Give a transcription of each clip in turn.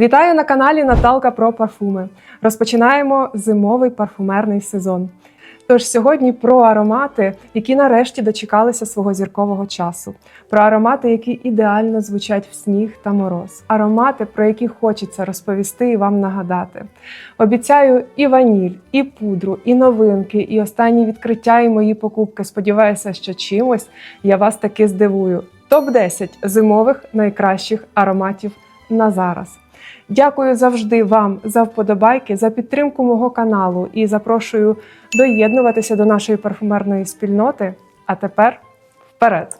Вітаю на каналі Наталка про парфуми. Розпочинаємо зимовий парфумерний сезон. Тож сьогодні про аромати, які нарешті дочекалися свого зіркового часу, про аромати, які ідеально звучать в сніг та мороз, аромати, про які хочеться розповісти і вам нагадати. Обіцяю і ваніль, і пудру, і новинки, і останні відкриття, і мої покупки. Сподіваюся, що чимось я вас таки здивую. Топ 10 зимових найкращих ароматів на зараз. Дякую завжди вам за вподобайки, за підтримку мого каналу і запрошую доєднуватися до нашої парфумерної спільноти. А тепер вперед!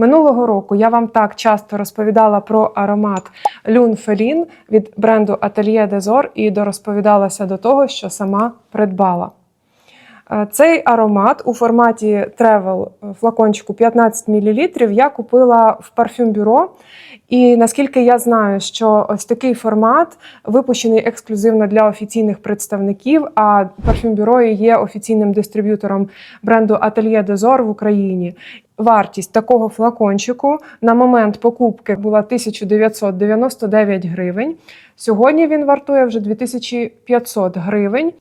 Минулого року я вам так часто розповідала про аромат Люн Фелін від бренду Atelier дезор і дорозповідалася до того, що сама придбала. Е, Цей аромат у форматі Travel флакончику 15 мл я купила в парфюм бюро. І наскільки я знаю, що ось такий формат випущений ексклюзивно для офіційних представників, а парфюм бюро є офіційним дистриб'ютором бренду Atelier Ors в Україні. Вартість такого флакончику на момент покупки була 1999 гривень. Сьогодні він вартує вже 2500 гривень.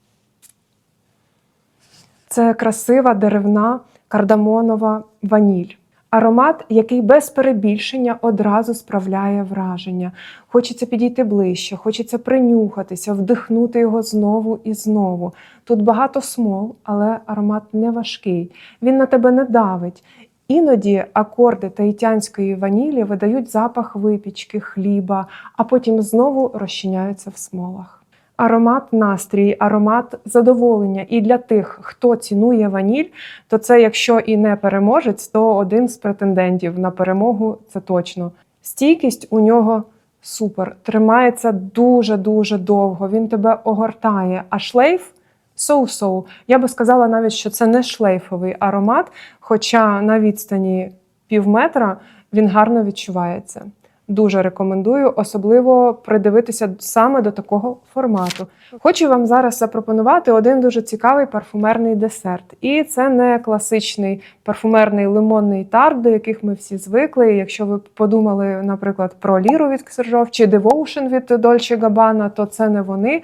Це красива деревна кардамонова ваніль. Аромат, який без перебільшення одразу справляє враження. Хочеться підійти ближче, хочеться принюхатися, вдихнути його знову і знову. Тут багато смол, але аромат не важкий. Він на тебе не давить. Іноді акорди таїтянської ванілі видають запах випічки, хліба, а потім знову розчиняються в смолах. Аромат настрій, аромат задоволення. І для тих, хто цінує ваніль, то це, якщо і не переможець, то один з претендентів на перемогу це точно. Стійкість у нього супер, тримається дуже-дуже довго. Він тебе огортає. А шлейф соу-соу. Я би сказала навіть, що це не шлейфовий аромат, хоча на відстані пів метра він гарно відчувається. Дуже рекомендую, особливо придивитися саме до такого формату. Хочу вам зараз запропонувати один дуже цікавий парфумерний десерт. І це не класичний парфумерний лимонний тарт, до яких ми всі звикли. Якщо ви подумали, наприклад, про ліру від Ксержов чи Devotion від Dolce Gabbana, то це не вони.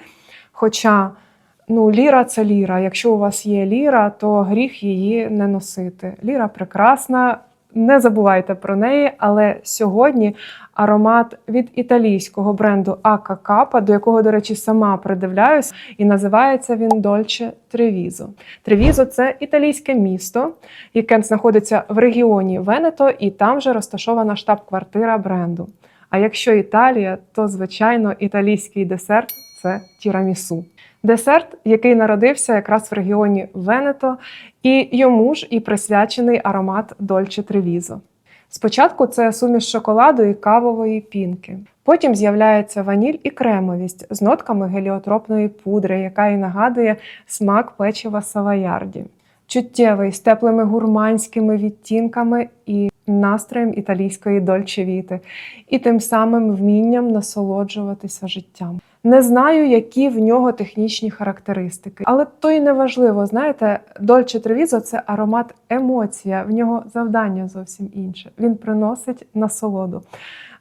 Хоча ну, ліра це ліра. Якщо у вас є ліра, то гріх її не носити. Ліра прекрасна. Не забувайте про неї, але сьогодні аромат від італійського бренду Ака Капа, до якого, до речі, сама придивляюсь, і називається він Дольче Тревізо. Тревізо це італійське місто, яке знаходиться в регіоні Венето, і там же розташована штаб-квартира бренду. А якщо Італія, то звичайно італійський десерт це тірамісу. Десерт, який народився якраз в регіоні Венето, і йому ж і присвячений аромат Дольче Тревізо. Спочатку це суміш шоколаду і кавової пінки. Потім з'являється ваніль і кремовість з нотками геліотропної пудри, яка і нагадує смак печива саваярді. Чуттєвий з теплими гурманськими відтінками і настроєм італійської дольчевіти, і тим самим вмінням насолоджуватися життям. Не знаю, які в нього технічні характеристики, але то й не важливо. Знаєте, Дольче Тревізо це аромат емоція, в нього завдання зовсім інше. Він приносить насолоду.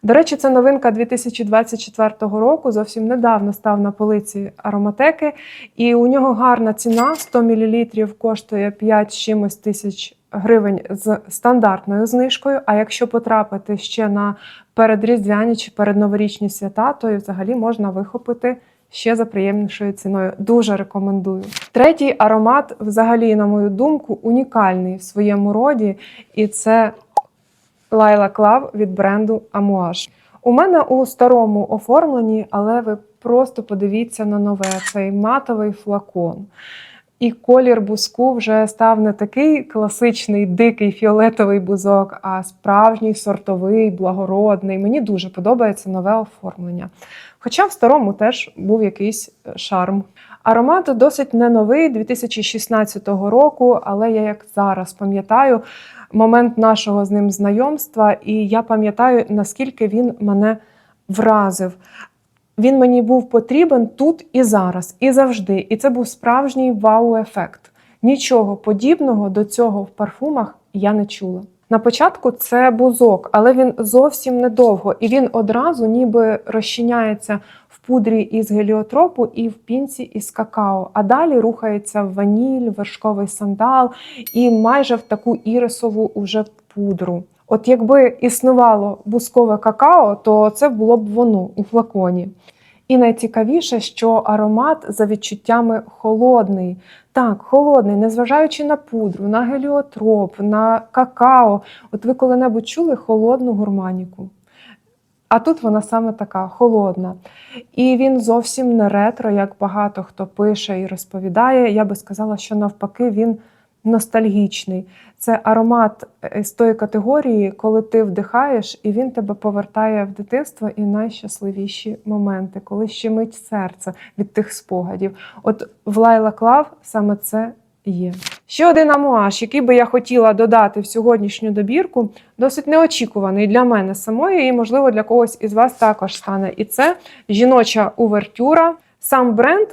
До речі, це новинка 2024 року. Зовсім недавно став на полиці ароматеки, і у нього гарна ціна: 100 мл коштує 5 чимось тисяч гривень з стандартною знижкою. А якщо потрапити ще на передріздвяні чи передноворічні свята, то і взагалі можна вихопити ще за приємнішою ціною. Дуже рекомендую. Третій аромат, взагалі, на мою думку, унікальний в своєму роді, і це Лайла Клав від бренду Amouage. У мене у старому оформленні, але ви просто подивіться на нове цей матовий флакон. І колір бузку вже став не такий класичний дикий фіолетовий бузок, а справжній сортовий, благородний. Мені дуже подобається нове оформлення. Хоча в старому теж був якийсь е, шарм. Аромат досить не новий 2016 року, але я як зараз пам'ятаю момент нашого з ним знайомства, і я пам'ятаю, наскільки він мене вразив. Він мені був потрібен тут і зараз, і завжди. І це був справжній вау-ефект. Нічого подібного до цього в парфумах я не чула. На початку це бузок, але він зовсім недовго, і він одразу ніби розчиняється в пудрі із геліотропу і в пінці із какао. А далі рухається в ваніль, вершковий сандал і майже в таку ірисову уже пудру. От якби існувало бузкове какао, то це було б воно у флаконі. І найцікавіше, що аромат за відчуттями холодний. Так, холодний, незважаючи на пудру, на геліотроп, на какао. От ви коли-небудь чули холодну гурманіку? А тут вона саме така холодна. І він зовсім не ретро, як багато хто пише і розповідає. Я би сказала, що навпаки він ностальгічний. Це аромат е, з тої категорії, коли ти вдихаєш, і він тебе повертає в дитинство і найщасливіші моменти, коли щемить серце від тих спогадів. От в Лайла Клав саме це є. Ще один амуаж, який би я хотіла додати в сьогоднішню добірку, досить неочікуваний для мене самої, і, можливо, для когось із вас також стане. І це жіноча увертюра. Сам бренд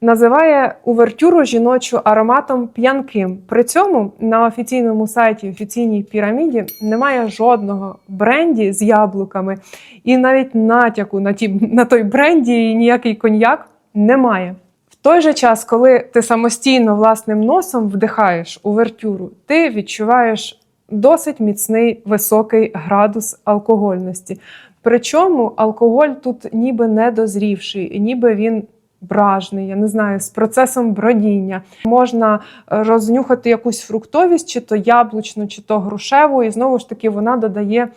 називає увертюру жіночу ароматом п'янким. При цьому на офіційному сайті офіційній піраміді немає жодного бренді з яблуками, і навіть натяку на ті на той бренді і ніякий коньяк немає. В той же час, коли ти самостійно власним носом вдихаєш увертюру, ти відчуваєш досить міцний високий градус алкогольності. Причому алкоголь тут ніби не дозрівший, ніби він бражний, я не знаю, з процесом бродіння. Можна е, рознюхати якусь фруктовість, чи то яблучну, чи то грушеву, і знову ж таки вона додає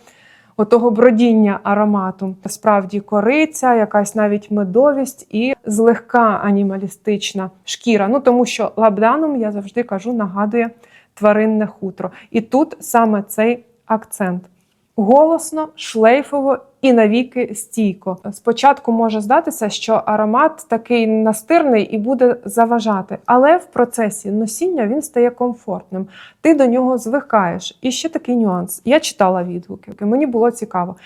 отого бродіння аромату. Справді кориця, якась навіть медовість і злегка анімалістична шкіра. Ну тому що лабданум, я завжди кажу, нагадує тваринне хутро. І тут саме цей акцент. Голосно, шлейфово і навіки стійко. Спочатку може здатися, що аромат такий настирний і буде заважати, але в процесі носіння він стає комфортним. Ти до нього звикаєш. І ще такий нюанс. Я читала відгуки, мені було цікаво.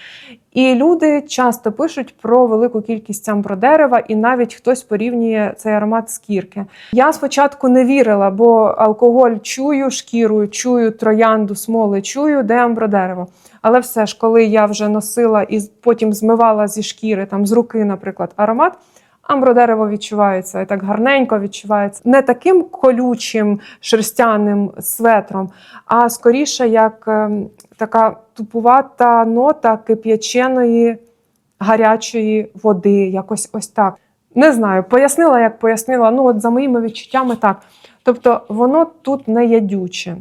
І люди часто пишуть про велику кількість амбродерева, і навіть хтось порівнює цей аромат з кірки. Я спочатку не вірила, бо алкоголь чую шкірою, чую троянду, смоли, чую, де амбродерево. Але все ж, коли я вже носила і потім змивала зі шкіри, там з руки, наприклад, аромат. Амбродерево відчувається і так гарненько відчувається не таким колючим шерстяним светром, а скоріше як ем, така тупувата нота кип'яченої гарячої води. Якось ось так. Не знаю, пояснила, як пояснила. Ну, от за моїми відчуттями, так. Тобто, воно тут не ядюче.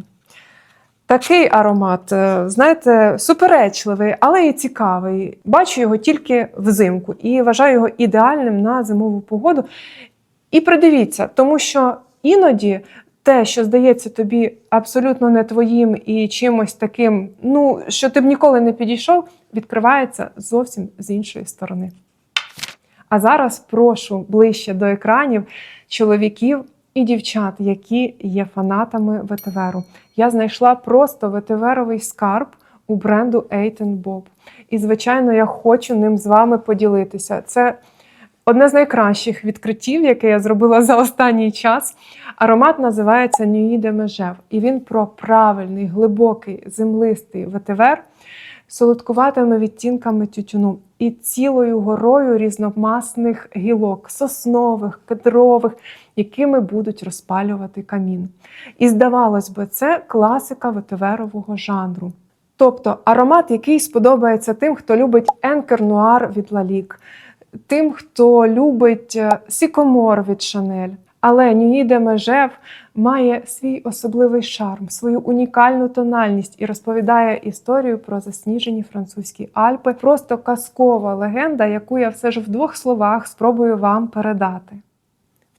Такий аромат, е, знаєте, суперечливий, але і цікавий. Бачу його тільки взимку і вважаю його ідеальним на зимову погоду. І придивіться, тому що іноді те, що здається тобі абсолютно не твоїм і чимось таким, ну, що ти б ніколи не підійшов, відкривається зовсім з іншої сторони. А зараз прошу ближче до екранів чоловіків і дівчат, які є фанатами ветиверу. Я знайшла просто ветиверовий скарб у бренду Eight Bob. І, звичайно, я хочу ним з вами поділитися. Це одне з найкращих відкриттів, яке я зробила за останній час. Аромат називається de Megève. І він про правильний, глибокий, землистий ветивер солодкуватими відтінками тютюну і цілою горою різномасних гілок, соснових, кедрових, якими будуть розпалювати камін. І здавалось би, це класика ветиверового жанру. Тобто аромат, який сподобається тим, хто любить енкер-нуар від Лалік, тим, хто любить сікомор від Шанель. Але Нюїде Межев має свій особливий шарм, свою унікальну тональність і розповідає історію про засніжені французькі Альпи. Просто казкова легенда, яку я все ж в двох словах спробую вам передати.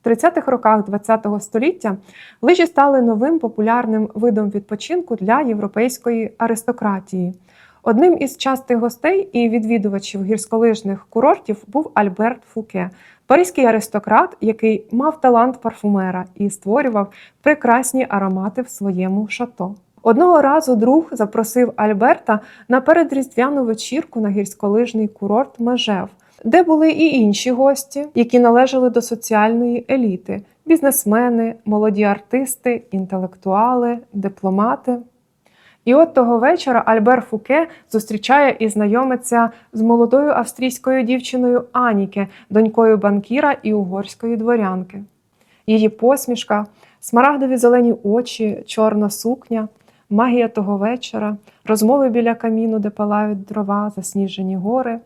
В 30-х роках ХХ століття лижі стали новим популярним видом відпочинку для європейської аристократії. Одним із частих гостей і відвідувачів гірськолижних курортів був Альберт Фуке, паризький аристократ, який мав талант парфумера і створював прекрасні аромати в своєму шато. Одного разу друг запросив Альберта на передріздвяну вечірку на гірськолижний курорт Межев, де були і інші гості, які належали до соціальної еліти: бізнесмени, молоді артисти, інтелектуали, дипломати. І от того вечора Альбер Фуке зустрічає і знайомиться з молодою австрійською дівчиною Аніке, донькою банкіра і угорської дворянки. Її посмішка, смарагдові зелені очі, чорна сукня, магія того вечора, розмови біля каміну, де палають дрова, засніжені гори.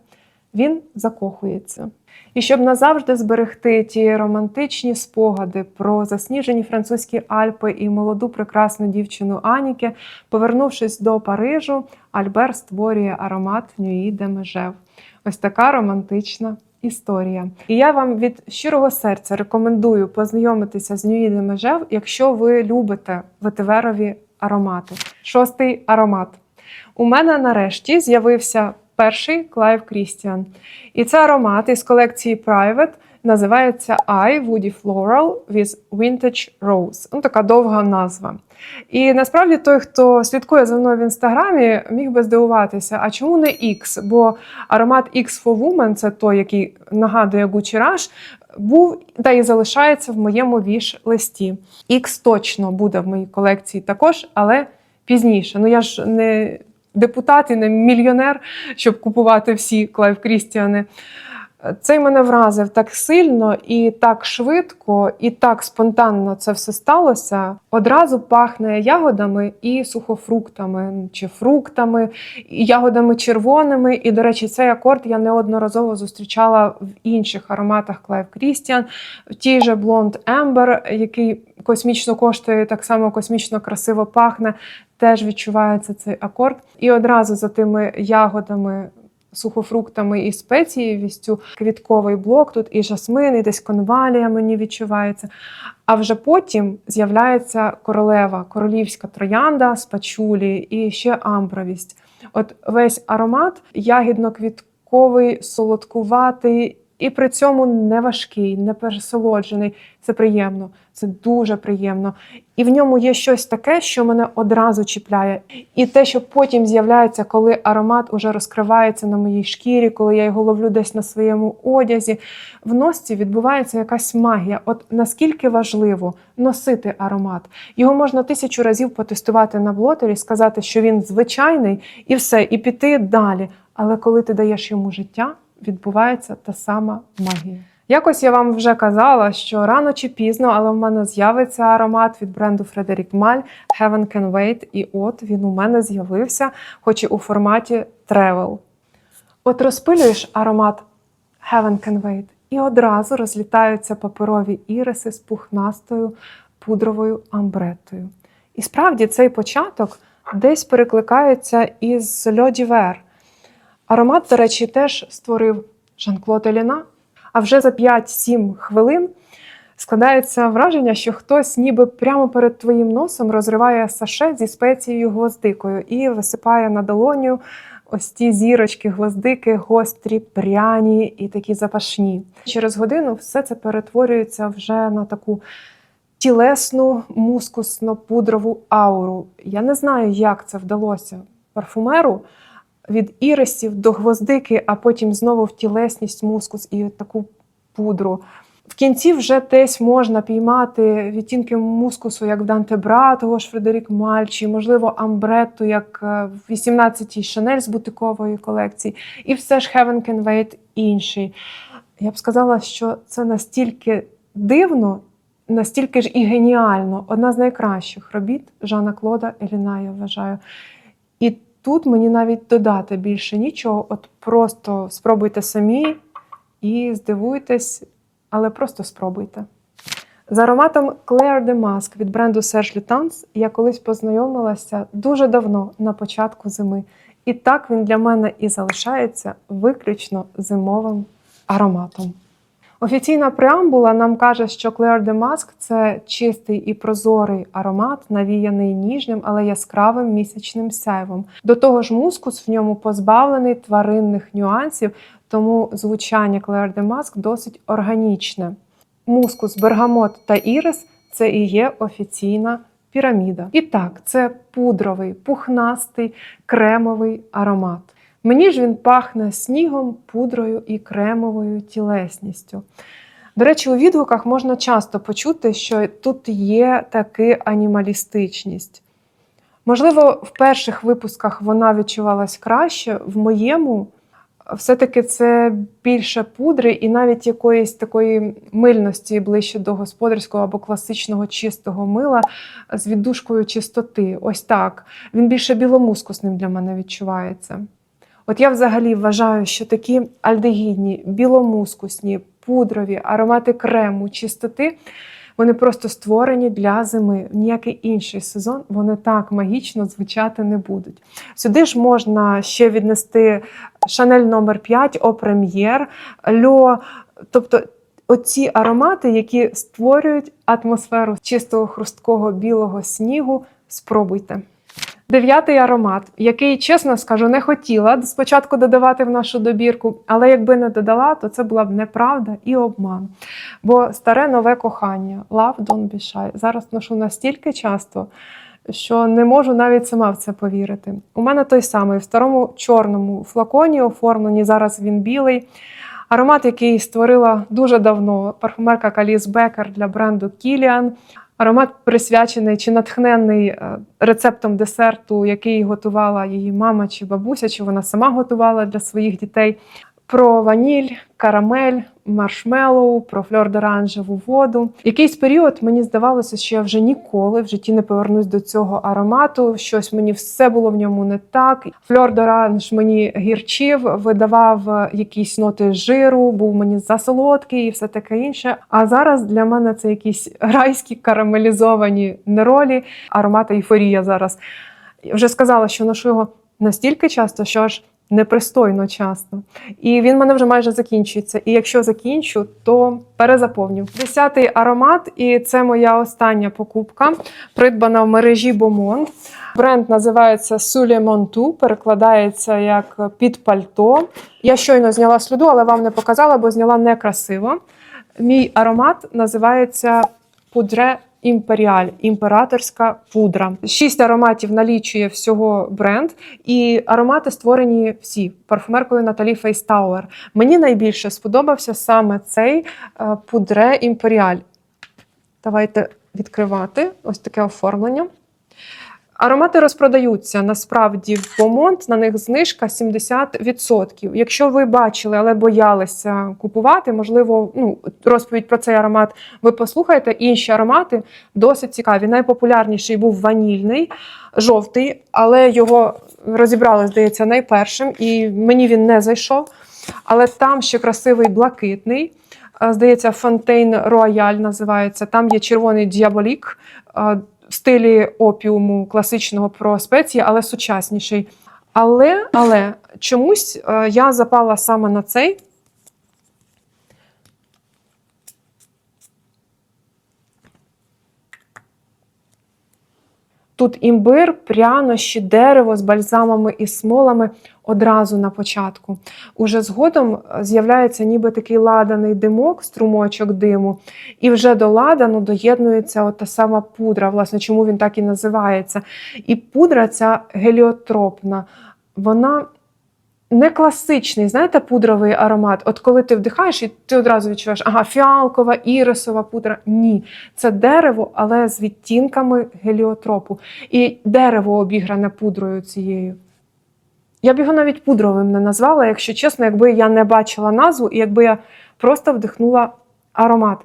Він закохується. І щоб назавжди зберегти ті романтичні спогади про засніжені французькі Альпи і молоду прекрасну дівчину Аніке, повернувшись до Парижу, Альбер створює аромат Нюї де Межев. Ось така романтична історія. І я вам від щирого серця рекомендую познайомитися з Нюї де Межев, якщо ви любите ветиверові аромати. Шостий аромат. У мене нарешті з'явився перший Клайв Крістіан. І це аромат із колекції Private. Називається I Woody Floral with Vintage Rose. Ну, така довга назва. І насправді той, хто слідкує за мною в інстаграмі, міг би здивуватися, а чому не X? Бо аромат X for Woman, це той, який нагадує Gucci Rush, був та і залишається в моєму віш-листі. X точно буде в моїй колекції також, але пізніше. Ну я ж не депутат і не мільйонер, щоб купувати всі Клайв Крістіани. Цей мене вразив так сильно і так швидко, і так спонтанно це все сталося. Одразу пахне ягодами і сухофруктами, чи фруктами, і ягодами червоними. І, до речі, цей акорд я неодноразово зустрічала в інших ароматах Клайв Крістіан, в тій же Blonde Amber, який космічно коштує, так само космічно красиво пахне. Теж відчувається цей акорд. І одразу за тими ягодами сухофруктами і спецієвістю, квітковий блок, тут і жасмин, і десь конвалія мені відчувається. А вже потім з'являється королева, королівська троянда з пачулі і ще амбровість. От весь аромат ягідно-квітковий, солодкуватий. І при цьому не важкий, не пересолоджений. Це приємно, це дуже приємно. І в ньому є щось таке, що мене одразу чіпляє. І те, що потім з'являється, коли аромат уже розкривається на моїй шкірі, коли я його ловлю десь на своєму одязі. В носці відбувається якась магія. От наскільки важливо носити аромат. Його можна тисячу разів потестувати на блотері, сказати, що він звичайний, і все, і піти далі. Але коли ти даєш йому життя, відбувається та сама магія. Якось я вам вже казала, що рано чи пізно, але в мене з'явиться аромат від бренду Frederic Mal Heaven Can Wait, і от він у мене з'явився, хоч і у форматі Travel. От розпилюєш аромат Heaven Can Wait, і одразу розлітаються паперові іриси з пухнастою пудровою амбретою. І справді цей початок десь перекликається із Льодівер. Аромат, до речі, теж створив Жан-Клод Еліна. А вже за 5-7 хвилин складається враження, що хтось ніби прямо перед твоїм носом розриває саше зі спецією гвоздикою і висипає на долоню ось ті зірочки, гвоздики, гострі, пряні і такі запашні. Через годину все це перетворюється вже на таку тілесну мускусно-пудрову ауру. Я не знаю, як це вдалося парфумеру від ірисів до гвоздики, а потім знову в тілесність, мускус і таку пудру. В кінці вже десь можна піймати відтінки мускусу, як в Данте Бра, того ж Фредерік Мальчі, можливо, амбретту, як е, в 18-й Шанель з бутикової колекції, і все ж Heaven Can Wait інший. Я б сказала, що це настільки дивно, настільки ж і геніально. Одна з найкращих робіт Жана Клода Еліна, я вважаю. І Тут мені навіть додати більше нічого. От просто спробуйте самі і здивуйтесь, але просто спробуйте. З ароматом Claire de Masque від бренду Serge Lutens я колись познайомилася дуже давно на початку зими. І так він для мене і залишається виключно зимовим ароматом. Офіційна преамбула нам каже, що Claire de Masque – це чистий і прозорий аромат, навіяний ніжним, але яскравим місячним сяйвом. До того ж, мускус в ньому позбавлений тваринних нюансів, тому звучання Claire de Masque досить органічне. Мускус, бергамот та ірис це і є офіційна піраміда. І так, це пудровий, пухнастий, кремовий аромат. Мені ж він пахне снігом, пудрою і кремовою тілесністю. До речі, у відгуках можна часто почути, що тут є таки анімалістичність. Можливо, в перших випусках вона відчувалась краще. В моєму все-таки це більше пудри і навіть якоїсь такої мильності ближче до господарського або класичного чистого мила з віддушкою чистоти. Ось так. Він більше біломускусним для мене відчувається. От я взагалі вважаю, що такі альдегідні, біломускусні, пудрові аромати крему, чистоти. Вони просто створені для зими. Ніякий інший сезон вони так магічно звучати не будуть. Сюди ж можна ще віднести Шанель номер 5 О Прем'єр, Льо. Тобто оці аромати, які створюють атмосферу чистого хрусткого білого снігу. Спробуйте. Дев'ятий аромат, який, чесно скажу, не хотіла спочатку додавати в нашу добірку, але якби не додала, то це була б неправда і обман. Бо старе нове кохання, Love Don't Be Shy, зараз ношу настільки часто, що не можу навіть сама в це повірити. У мене той самий в старому чорному флаконі оформлені, зараз він білий. Аромат, який створила дуже давно парфумерка Каліс Бекер для бренду Kilian. Аромат присвячений чи натхнений е, рецептом десерту, який готувала її мама чи бабуся, чи вона сама готувала для своїх дітей. Про ваніль, карамель, маршмеллоу, про фльор-доранжеву воду. Якийсь період мені здавалося, що я вже ніколи в житті не повернусь до цього аромату. Щось мені все було в ньому не так. Фльор-доранж мені гірчив, видавав якісь ноти жиру, був мені засолодкий і все таке інше. А зараз для мене це якісь райські карамелізовані неролі, аромат ейфорія зараз. Я вже сказала, що ношу його настільки часто, що аж непристойно часто. І він в мене вже майже закінчується. І якщо закінчу, то перезаповню. Десятий аромат, і це моя остання покупка, придбана в мережі Бомон. Бренд називається Суле Монту, перекладається як під пальто. Я щойно зняла сліду, але вам не показала, бо зняла некрасиво. Мій аромат називається Пудре Імперіаль, імператорська пудра. Шість ароматів налічує всього бренд, і аромати створені всі парфумеркою Наталі Фейстауер. Мені найбільше сподобався саме цей е, пудре Імперіаль. Давайте відкривати ось таке оформлення. Аромати розпродаються насправді в Бомонт, на них знижка 70%. Якщо ви бачили, але боялися купувати, можливо, ну, розповідь про цей аромат ви послухаєте. Інші аромати досить цікаві. Найпопулярніший був ванільний, жовтий, але його розібрали, здається, найпершим, і мені він не зайшов. Але там ще красивий блакитний. Е, Здається, Фонтейн Рояль називається. Там є червоний діаболік е, в стилі опіуму класичного про спеції, але сучасніший. Але, але чомусь е, я запала саме на цей. Тут імбир, прянощі, дерево з бальзамами і смолами одразу на початку. Уже згодом з'являється ніби такий ладаний димок, струмочок диму, і вже до ладану доєднується от та сама пудра, власне, чому він так і називається. І пудра ця геліотропна, вона не класичний, знаєте, пудровий аромат. От коли ти вдихаєш, і ти одразу відчуваєш, ага, фіалкова, ірисова пудра. Ні, це дерево, але з відтінками геліотропу. І дерево обігране пудрою цією. Я б його навіть пудровим не назвала, якщо чесно, якби я не бачила назву і якби я просто вдихнула аромат.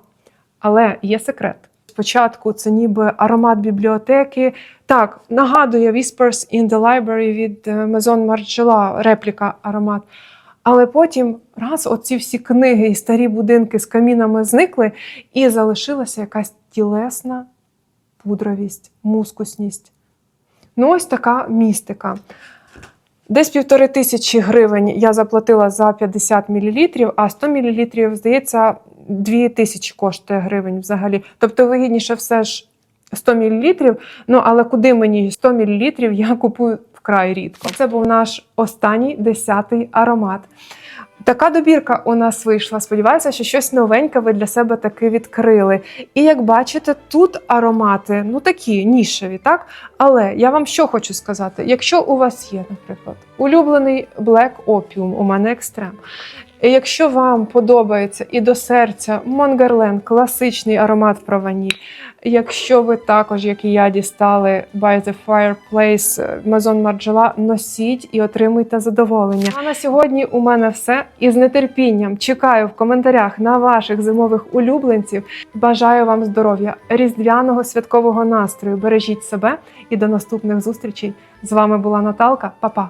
Але є секрет. Спочатку це ніби аромат бібліотеки. Так, нагадує Whispers in the Library від Maison Margiela, репліка аромат. Але потім раз оці всі книги і старі будинки з камінами зникли, і залишилася якась тілесна пудровість, мускусність. Ну, ось така містика. Десь півтори тисячі гривень я заплатила за 50 мл, а 100 мл, здається, 2 тисячі коштує гривень взагалі. Тобто вигідніше все ж 100 мл, ну але куди мені 100 мл я купую вкрай рідко. Це був наш останній десятий аромат. Така добірка у нас вийшла. Сподіваюся, що щось новеньке ви для себе таки відкрили. І як бачите, тут аромати ну такі нішеві, так? Але я вам що хочу сказати: якщо у вас є, наприклад, улюблений Black Opium, у мене екстрем. Якщо вам подобається і до серця Монгерлен, класичний аромат про ваніль, Якщо ви також, як і я, дістали By the Fireplace е, Maison Margiela, носіть і отримуйте задоволення. А на сьогодні у мене все. І з нетерпінням чекаю в коментарях на ваших зимових улюбленців. Бажаю вам здоров'я, різдвяного святкового настрою. Бережіть себе і до наступних зустрічей. З вами була Наталка. Па-па!